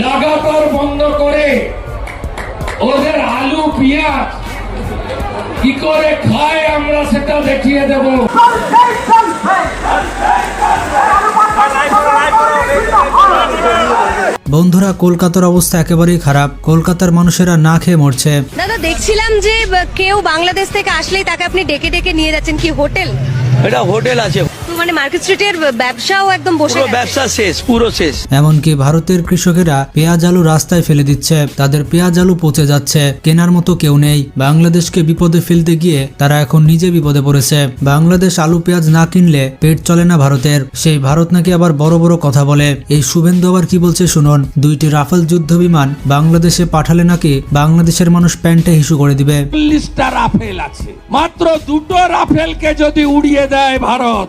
লাগাতার বন্ধ করে ওদের আলু পেঁয়াজ কি করে খায় আমরা সেটা দেখিয়ে দেব। বন্ধুরা কলকাতার অবস্থা একেবারেই খারাপ। কলকাতার মানুষেরা না খেয়ে মরছে। দাদা দেখছিলাম যে কেউ বাংলাদেশ থেকে আসলেই তাকে আপনি ডেকে ডেকে নিয়ে যাচ্ছেন কি হোটেল? এটা হোটেল আছে। মানে মার্কেট স্ট্রিটের ব্যবসাও একদম বসে পুরো। ব্যবসা শেষ পুরো শেষ। এমনকি ভারতের কৃষকেরা পেঁয়াজ আলু রাস্তায় ফেলে দিচ্ছে তাদের পেঁয়াজ আলু পচে যাচ্ছে কেনার মতো কেউ নেই। বাংলাদেশকে বিপদে ফেলতে গিয়ে তারা এখন নিজে বিপদে পড়েছে। বাংলাদেশ আলু পেঁয়াজ না কিনলে পেট চলে না ভারতের। সেই ভারত নাকি আবার বড় বড় কথা বলে। এই শুভেন্দু আবার কি বলছে শুনুন। দুইটি রাফেল যুদ্ধ বিমান বাংলাদেশে পাঠালে নাকি বাংলাদেশের মানুষ প্যান্টে হিসু করে দিবে। চল্লিশটা রাফেল আছে। মাত্র দুটো রাফেলকে যদি উড়িয়ে দেয় ভারত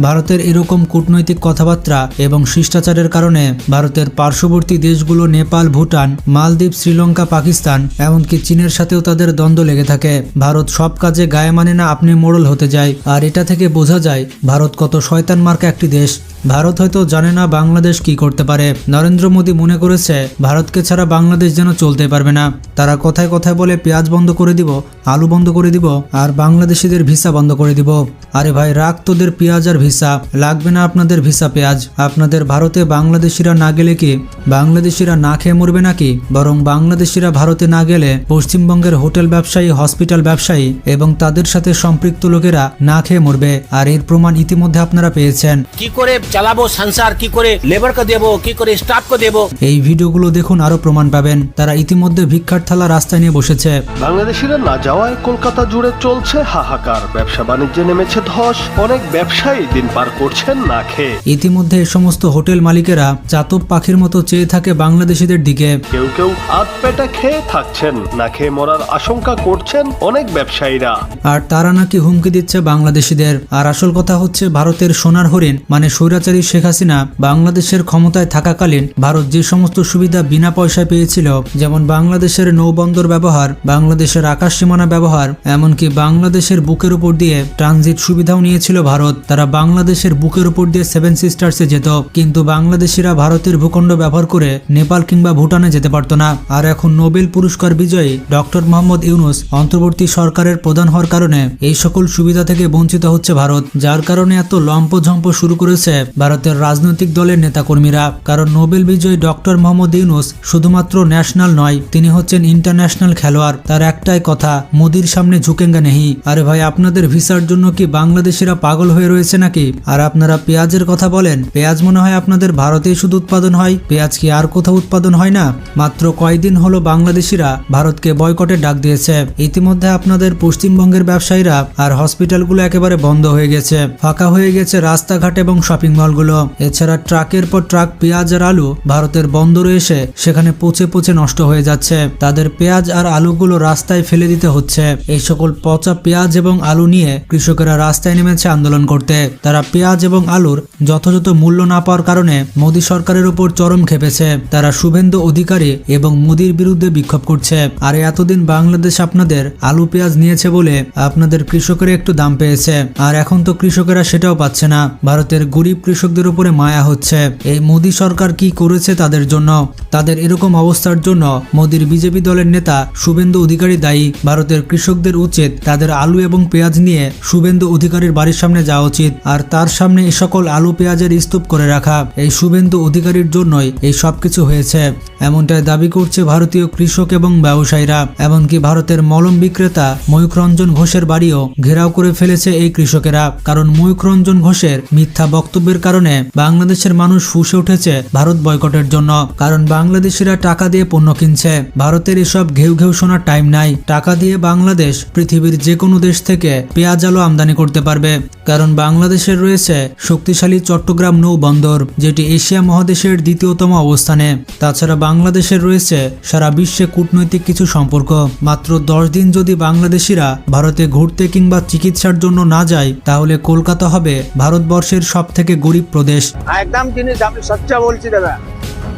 ভারতের এরকম কূটনৈতিক কথাবার্তা এবং শিষ্টাচারের কারণে ভারতের পার্শ্ববর্তী দেশগুলো নেপাল, ভুটান, মালদ্বীপ, শ্রীলঙ্কা, পাকিস্তান, এমনকি চীনের সাথেও তাদের দ্বন্দ্ব লেগে থাকে। ভারত সব কাজে গায়ে মানে না আপনি মোড়ল হতে যায়। আর এটা থেকে বোঝা যায়, ভারত কত শয়তান মার্কা একটি দেশ। ভারত হয়তো জানে না বাংলাদেশ কি করতে পারে। নরেন্দ্র মোদী মনে করেছে, ভারতকে ছাড়া বাংলাদেশ যেন চলতে পারবে না। তারা কথায় কথায় বলে, পেঁয়াজ বন্ধ করে দিব, আলু বন্ধ করে দিব, আর বাংলাদেশিদের ভিসা বন্ধ করে দিব। আরে ভাই রাখ তোদের পেঁয়াজ আর ভিসা। লাগবে না আপনাদের ভিসা পেঁয়াজ। আপনাদের ভারতে বাংলাদেশিরা না গেলে কি? বাংলাদেশিরা না খেয়ে মরবে নাকি? বরং বাংলাদেশিরা ভারতে না গেলে পশ্চিমবঙ্গের হোটেল ব্যবসায়ী হসপিটাল ব্যবসায়ী এবং তাদের সাথে সম্পৃক্ত লোকেরা না খেয়ে মরবে। আর এর প্রমাণ ইতিমধ্যে আপনারা পেয়েছেন। কি করে চালাবো সংসার? কি করে লেবারকে দেবো? কি করে স্টাফকে দেবো? এই ভিডিওগুলো দেখুন আরও প্রমাণ পাবেন। তারা ইতিমধ্যে ভিক্ষার থালা রাস্তায় নিয়ে বসেছে। বাংলাদেশিরা না যাওয়ায় কলকাতা জুড়ে চলছে হাহাকার। ব্যবসা বাণিজ্যে নেমেছে ধস অনেক ব্যবসায়ী দিন পার করছেন না খেয়ে। ইতিমধ্যে এই সমস্ত হোটেল মালিকেরা চাতক পাখির মতো চেয়ে থাকে বাংলাদেশিদের দিকে। কেউ কেউ আধ পেটা খেয়ে থাকছেন না খেয়ে মরার আশঙ্কা করছেন অনেক ব্যবসায়ীরা। আর তারা নাকি হুমকি দিচ্ছে বাংলাদেশিদের। আর আসল কথা হচ্ছে ভারতের সোনার হরিণ মানে স্বৈরাচারী শেখ হাসিনা বাংলাদেশের ক্ষমতায় থাকাকালীন ভারত যে সমস্ত সুবিধা বিনা পয়সায় পেয়েছিল যেমন বাংলাদেশের নৌবন্দর ব্যবহার বাংলাদেশের আকাশ সীমানা ব্যবহার এমনকি বাংলাদেশের বুকের উপর দিয়ে ট্রানজিট সুবিধাও নিয়েছিল ভারত। তারা বাংলাদেশের বুকের উপর দিয়ে সেভেন সিস্টার্সে যেত, কিন্তু বাংলাদেশিরা ভারতের ভূখণ্ড ব্যবহার করে নেপাল কিংবা ভুটানে যেতে পারতো না। আর এখন নোবেল পুরস্কার বিজয়ী ডক্টর মোহাম্মদ ইউনুস অন্তর্বর্তী সরকারের প্রধান হওয়ার কারণে এই সকল সুবিধা থেকে বঞ্চিত হচ্ছে ভারত, যার কারণে এত লম্পঝম্প শুরু করেছে ভারতের রাজনৈতিক দলের নেতাকর্মীরা। কারণ নোবেল বিজয়ী ডক্টর মোহাম্মদ ইউনুস শুধুমাত্র ন্যাশনাল নয়, তিনি হচ্ছেন ইন্টারন্যাশনাল খেলোয়াড়। তার একটাই কথা, মোদির সামনে ঝুঁকেঙ্গা নেহি। আরে ভাই, আপনাদের ভিসার জন্য কি বাংলাদেশিরা পাগল হয়ে রয়েছে নাকি? আর আপনারা পেঁয়াজের কথা বলেন, পেঁয়াজ মনে হয় আপনাদের ভারতেই শুধু উৎপাদন হয়। পেঁয়াজ কি আর কোথাও উৎপাদন হয় না? মাত্র কয়দিন হলো বাংলাদেশিরা ভারতকে বয়কটে ডাক দিয়েছে। ইতিমধ্যে আপনাদের পশ্চিমবঙ্গের ব্যবসায়ীরা আর হসপিটালগুলো একেবারে বন্ধ হয়ে গেছে। ফাঁকা হয়ে গেছে রাস্তাঘাট এবং শপিং মলগুলো। এছাড়া ট্রাকের পর ট্রাক, পেঁয়াজ আর আলু ভারতের বন্দরে এসে সেখানে পচে পচে নষ্ট হয়ে যাচ্ছে। তাদের পেঁয়াজ আর আলুগুলো রাস্তায় ফেলে দিতে হচ্ছে। এই সকল পচা পেঁয়াজ এবং আলু নিয়ে কৃষকেরা রাস্তায় নেমেছে আন্দোলন করতে। তারা পেঁয়াজ এবং আলুর যথাযথ মূল্য না পাওয়ার কারণে মোদী সরকারের উপর চরম খেপেছে। তারা শুভেন্দু অধিকারী এবং মোদীর বিরুদ্ধে বিক্ষোভ করছে। আর এতদিন বাংলাদেশ আপনাদের আলু পেঁয়াজ নিয়েছে বলে আপনাদের কৃষকেরা একটু দাম পেয়েছে। আর এখন তো কৃষকেরা সেটাও পাচ্ছে না। ভারতের গরিব কৃষকদের উপরে মায়া হচ্ছে। এই মোদী সরকার কি করেছে তাদের জন্য? তাদের এরকম অবস্থার জন্য মোদীর বিজেপি দলের নেতা শুভেন্দু অধিকারী দায়ী। ভারতের কৃষকদের উচিত তাদের আলু এবং পেঁয়াজ নিয়ে শুভেন্দু অধিকারীর বাড়ির সামনে যাওয়া উচিত আর তার সামনে এই সকল আলু পেঁয়াজের স্তূপ করে রাখা। এই শুভেন্দু অধিকারীর জন্যই এই সবকিছু হয়েছে। এমনটাই দাবি করছে ভারতীয় কৃষক এবং ব্যবসায়ীরা। এমনকি ভারতের মলম বিক্রেতা ময়ূখ রঞ্জন ঘোষের বাড়িও ঘেরাও করে ফেলেছে এই কৃষকেরা। কারণ ময়ূখ রঞ্জন ঘোষের মিথ্যা বক্তব্যের কারণে বাংলাদেশের মানুষ ফুসে উঠেছে ভারত বয়কটের জন্য। কারণ বাংলাদেশিরা টাকা দিয়ে পণ্য কিনছে। ভারতের এসব ঘেউ ঘেউ শোনার টাইম নাই। টাকা দিয়ে বাংলাদেশ পৃথিবীর যে কোনো দেশ থেকে পেঁয়াজ আলু আমদানি করতে পারবে। কারণ বাংলাদেশের রয়েছে শক্তিশালী চট্টগ্রাম নৌ বন্দর যেটি এশিয়া মহাদেশের দ্বিতীয়তম অবস্থানে। তাছাড়া বাংলাদেশের রয়েছে সারা বিশ্বে কূটনৈতিক কিছু সম্পর্ক। মাত্র দশ দিন যদি বাংলাদেশিরা ভারতে ঘুরতে কিংবা চিকিৎসার জন্য না যায়, তাহলে কলকাতা হবে ভারতবর্ষের সব থেকে গরিব প্রদেশ। একদম জিনিস আমি সচ্চা বলছি দাদা।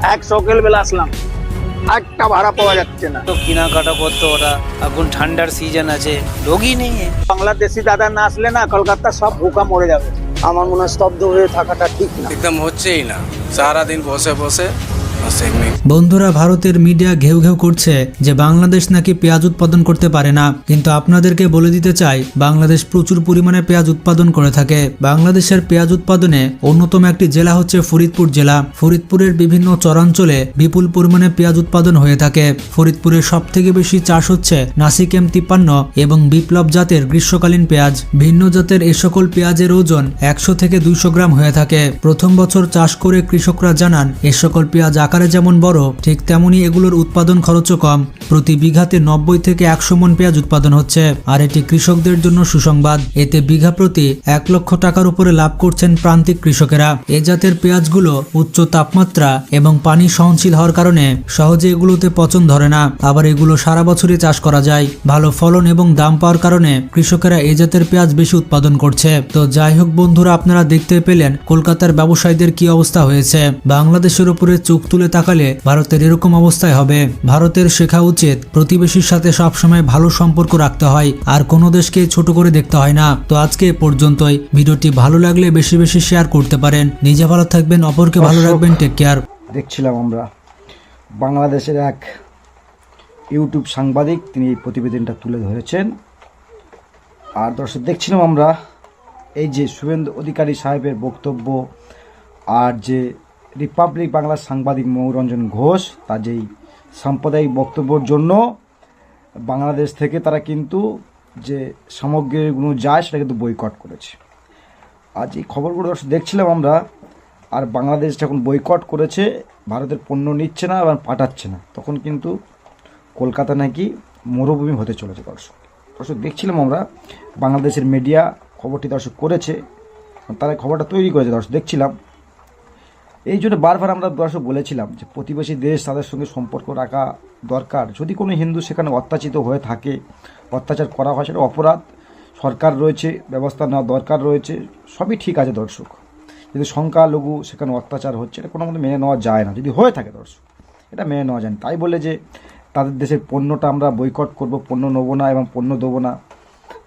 এক সকাল বেলা আসলাম। একটা ভাড়া পাওয়া যাচ্ছে না। তো কেনাকাটা করতো ওরা। এখন ঠান্ডার সিজন আছে রোগী নেই বাংলাদেশি দাদা না আসলে না কলকাতা সব ভোকা মরে যাবে। আমার মনে হয় স্তব্ধ হয়ে থাকাটা ঠিক না। একদম হচ্ছেই না। সারাদিন বসে বসে বন্ধুরা, ভারতের মিডিয়া ঘেউ ঘেউ করছে যে বাংলাদেশ নাকি পেঁয়াজ উৎপাদন করতে পারে না। কিন্তু আপনাদেরকে বলে দিতে চাই, বাংলাদেশ প্রচুর পরিমাণে পেঁয়াজ উৎপাদন করে থাকে। বাংলাদেশের পেঁয়াজ উৎপাদনে অন্যতম একটি জেলা হচ্ছে ফরিদপুর জেলা। ফরিদপুরের বিভিন্ন চরাঞ্চলে বিপুল পরিমাণে পেঁয়াজ উৎপাদন হয়ে থাকে। ফরিদপুরের সব থেকে বেশি চাষ হচ্ছে নাসিক এম তিপ্পান্ন এবং বিপ্লব জাতের গ্রীষ্মকালীন পেঁয়াজ। ভিন্ন জাতের এ সকল পেঁয়াজের ওজন একশো থেকে দুইশো গ্রাম হয়ে থাকে। প্রথম বছর চাষ করে কৃষকরা জানান, এ সকল পেঁয়াজ আকারে যেমন বড়, ঠিক তেমনি এগুলোর উৎপাদন খরচও কম। প্রতি বিঘাতে নব্বই থেকে একশো মন পেঁয়াজ উৎপাদন হচ্ছে। আর এটি কৃষকদের জন্য সুসংবাদ। এতে বিঘা প্রতি এক লক্ষ টাকার উপরে লাভ করছেন প্রান্তিক কৃষকেরা। এ জাতের পেঁয়াজগুলো উচ্চ তাপমাত্রা এবং পানি সহনশীল হওয়ার কারণে সহজে এগুলোতে পচন ধরে না। আবার এগুলো সারা বছরই চাষ করা যায়। ভালো ফলন এবং দাম পাওয়ার কারণে কৃষকেরা এই জাতের পেঁয়াজ বেশি উৎপাদন করছে। তো যাই হোক বন্ধুরা, আপনারা দেখতে পেলেন কলকাতার ব্যবসায়ীদের কি অবস্থা হয়েছে। বাংলাদেশের উপরে চোখ তুলে তাকালে ভারতের এরকম অবস্থায় হবে। ভারতের শেখা উচিত প্রতিবেশীর সাথে সবসময় ভালো সম্পর্ক রাখতে হয় আর কোনো দেশকে ছোট করে দেখতে হয় না। তো আজকে পর্যন্তই। ভিডিওটি ভালো লাগলে বেশি বেশি শেয়ার করতে পারেন। নিজে ভালো থাকবেন অপরকে ভালো রাখবেন টেক কেয়ার দেখছিলাম আমরা বাংলাদেশের এক ইউটিউব সাংবাদিক তিনি এই প্রতিবেদনটা তুলে ধরেছেন। আর দর্শক দেখছিলাম আমরা এই যে শুভেন্দু অধিকারী সাহেবের বক্তব্য আর যে রিপাবলিক বাংলার সাংবাদিক মৌরঞ্জন ঘোষ, তার যেই সাম্প্রদায়িক বক্তব্যর জন্য বাংলাদেশ থেকে তারা কিন্তু যে সামগ্রীগুলো যায় সেটা কিন্তু বয়কট করেছে। আজ এই খবরগুলো দর্শক দেখছিলাম আমরা, আর বাংলাদেশ যখন বয়কট করেছে, ভারতের পণ্য নিচ্ছে না এবং পাঠাচ্ছে না, তখন কিন্তু কলকাতা নাকি মরুভূমি হতে চলেছে দর্শক। দর্শক দেখছিলাম আমরা, বাংলাদেশের মিডিয়া খবরটি দর্শক করেছে, তারা খবরটা তৈরি করেছে দর্শক, দেখছিলাম। এই জন্য বারবার আমরা দর্শক বলেছিলাম যে প্রতিবেশী দেশ তাদের সঙ্গে সম্পর্ক রাখা দরকার। যদি কোনো হিন্দু সেখানে অত্যাচিত হয়ে থাকে, অত্যাচার করা হয়, সেটা অপরাধ, সরকার রয়েছে, ব্যবস্থা নেওয়া দরকার রয়েছে, সবই ঠিক আছে দর্শক। যদি সংখ্যালঘু সেখানে অত্যাচার হচ্ছে, এটা কোনো মতো মেনে নেওয়া যায় না। যদি হয়ে থাকে দর্শক, এটা মেনে নেওয়া যায় না। তাই বলে যে তাদের দেশের পণ্যটা আমরা বৈকট করব, পণ্য নেব না এবং পণ্য দেবো না,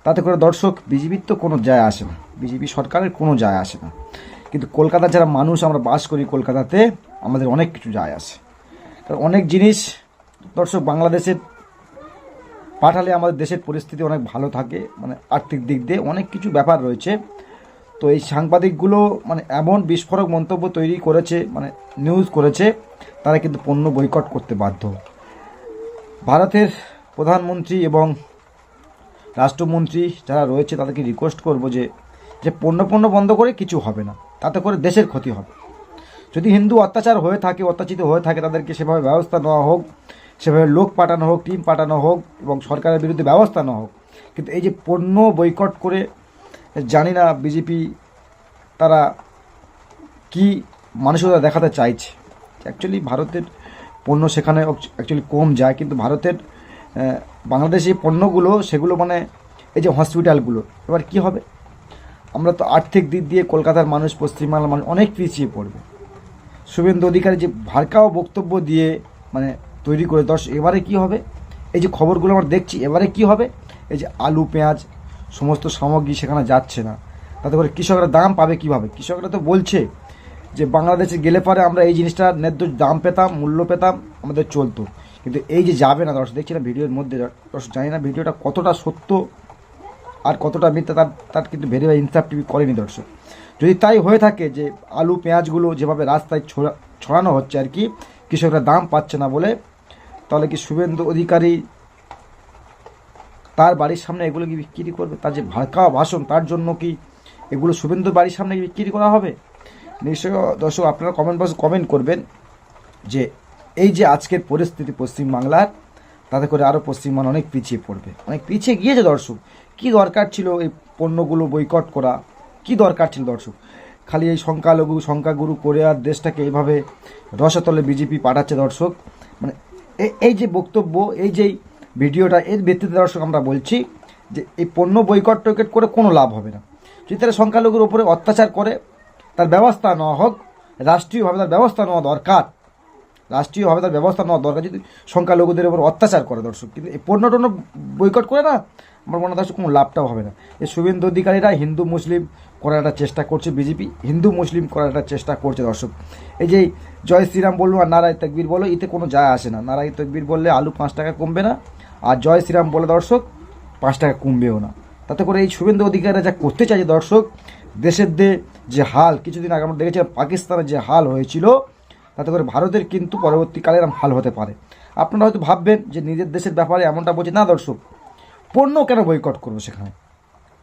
তাতে করে দর্শক, বিজেপির তো কোনো যায় আসে না। বিজেপি সরকারের কোনো যায় আসে না। কিন্তু কলকাতার যারা মানুষ, আমরা বাস করি কলকাতাতে, আমাদের অনেক কিছু যায় আসে। কারণ অনেক জিনিস দর্শক বাংলাদেশের পাঠালে আমাদের দেশের পরিস্থিতি অনেক ভালো থাকে মানে আর্থিক দিক দিয়ে অনেক কিছু ব্যাপার রয়েছে। তো এই সাংবাদিকগুলো মানে এমন বিস্ফোরক মন্তব্য তৈরি করেছে মানে নিউজ করেছে, তারা কিন্তু পণ্য বয়কট করতে বাধ্য। ভারতের প্রধানমন্ত্রী এবং রাষ্ট্রমন্ত্রী যারা রয়েছে, তাদেরকে রিকোয়েস্ট করব যে যে পণ্য পণ্য বন্ধ করে কিছু হবে না। তাতে করে দেশের ক্ষতি হবে। যদি হিন্দু অত্যাচার হয়ে থাকে, অত্যাচিত হয়ে থাকে, তাদেরকে সেভাবে ব্যবস্থা নেওয়া হোক, সেভাবে লোক পাঠানো হোক, টিম পাঠানো হোক এবং সরকারের বিরুদ্ধে ব্যবস্থা নেওয়া হোক, কিন্তু এই যে পণ্য বৈকট করে, জানি না বিজেপি তারা কি মানসিকতা দেখাতে চাইছে। অ্যাকচুয়ালি ভারতের পণ্য সেখানে অ্যাকচুয়ালি কম যায়, কিন্তু ভারতের বাংলাদেশি পণ্যগুলো, সেগুলো মানে এই যে হসপিটালগুলো, এবার কি হবে? আমরা তো আর্থিক দিক দিয়ে কলকাতার মানুষ, পশ্চিমবাংলার মানুষ অনেক পিছিয়ে পড়বে। শুভেন্দু অধিকারী যে ভারকাও বক্তব্য দিয়ে মানে তৈরি করে দর্শক, এবারে কি হবে? এই যে খবরগুলো আমরা দেখছি, এবারে কি হবে? এই যে আলু, পেঁয়াজ, সমস্ত সামগ্রী সেখানে যাচ্ছে না। তাতে করে কৃষকরা দাম পাবে কীভাবে? কৃষকরা তো বলছে যে বাংলাদেশে গেলে পরে আমরা এই জিনিসটা ন্যায্য দাম পেতাম, মূল্য পেতাম, আমাদের চলতো। কিন্তু এই যে যাবে না, দর্শক, দেখছি না ভিডিওর মধ্যে, দর্শক, জানি না ভিডিওটা কতটা সত্য আর কতটা মিথ্যা তার তার কিন্তু ভেরিফাই ইনসাফ টিভি করেনি দর্শক। যদি তাই হয়ে থাকে যে আলু, পেঁয়াজগুলো যেভাবে রাস্তায় ছড়া, ছড়ানো হচ্ছে আর কি, কৃষকরা দাম পাচ্ছে না বলে, তাহলে কি শুভেন্দু অধিকারী তার বাড়ির সামনে এগুলো কি বিক্রি করবে? তার যে ভাড়কা ভাষণ, তার জন্য কি এগুলো শুভেন্দুর বাড়ির সামনে বিক্রি করা হবে? নিশ্চয়ই দর্শক আপনারা কমেন্ট বক্সে কমেন্ট করবেন যে এই যে আজকের পরিস্থিতি পশ্চিমবাংলার, তাতে করে আরও পশ্চিমবাংলা অনেক পিছিয়ে পড়বে। অনেক পিছিয়ে গিয়েছে দর্শক। কি দরকার ছিল এই পণ্যগুলো বয়কট করা? কি দরকার ছিল দর্শক? খালি এই সংখ্যালঘু, সংখ্যাগুরু করে আর দেশটাকে এইভাবে রসাতলে বিজেপি পাঠাচ্ছে দর্শক? মানে এই যে বক্তব্য, এই যে ভিডিওটা, এর ভিত্তিতে দর্শক আমরা বলছি যে এই পণ্য বয়কট টয়কট করে কোনো লাভ হবে না। যদি তারা সংখ্যালঘুর উপরে অত্যাচার করে, তার ব্যবস্থা নেওয়া হোক, রাষ্ট্রীয়ভাবে তার ব্যবস্থা নেওয়া দরকার রাষ্ট্রীয়ভাবে তার ব্যবস্থা নেওয়া দরকার, যদি সংখ্যালঘুদের উপর অত্যাচার করে দর্শক। কিন্তু এই পণ্য টন্য বৈকট করে না, আমার মনে হয় কোনো লাভটাও হবে না। এই শুভেন্দু অধিকারীরা হিন্দু, মুসলিম করার একটা চেষ্টা করছে, বিজেপি হিন্দু, মুসলিম করার একটা চেষ্টা করছে দর্শক। এই যে জয় শ্রীরাম বলল আর নারায় তকবীর বলো, এতে কোনো যায় আসে না। নারায় তকবীর বললে আলু পাঁচ টাকা কমবে না, আর জয় শ্রীরাম বলে দর্শক, পাঁচ টাকা কমবেও না। তাতে করে এই শুভেন্দু অধিকারীরা যা করতে চাইছে দর্শক, দেশের দে যে হাল, কিছুদিন আগে আমরা দেখেছিলাম পাকিস্তানের যে হাল হয়েছিল তাতে করে ভারতের কিন্তু পরবর্তীকালে এরকম হাল হতে পারে। আপনারা হয়তো ভাববেন যে নিজের দেশের ব্যাপারে এমনটা বলছে, না দর্শক, পণ্য কেন বয়কট করব সেখানে?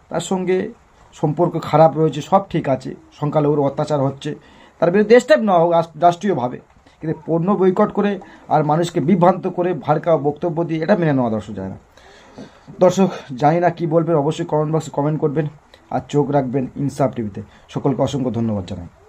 তার সঙ্গে সম্পর্ক খারাপ রয়েছে, সব ঠিক আছে, সংখ্যালঘুর অত্যাচার হচ্ছে। তার বিরুদ্ধে স্টেপ নেওয়া হোক রাষ্ট- রাষ্ট্রীয়ভাবে। কিন্তু পণ্য বয়কট করে আর মানুষকে বিভ্রান্ত করে ভারকা বক্তব্য দিয়ে এটা মেনে নেওয়া দর্শক যায় না। দর্শক, জানি না কী বলবেন, অবশ্যই কমেন্ট বক্সে কমেন্ট করবেন আর চোখ রাখবেন ইনসাফ টিভিতে সকলকে অসংখ্য ধন্যবাদ জানাই।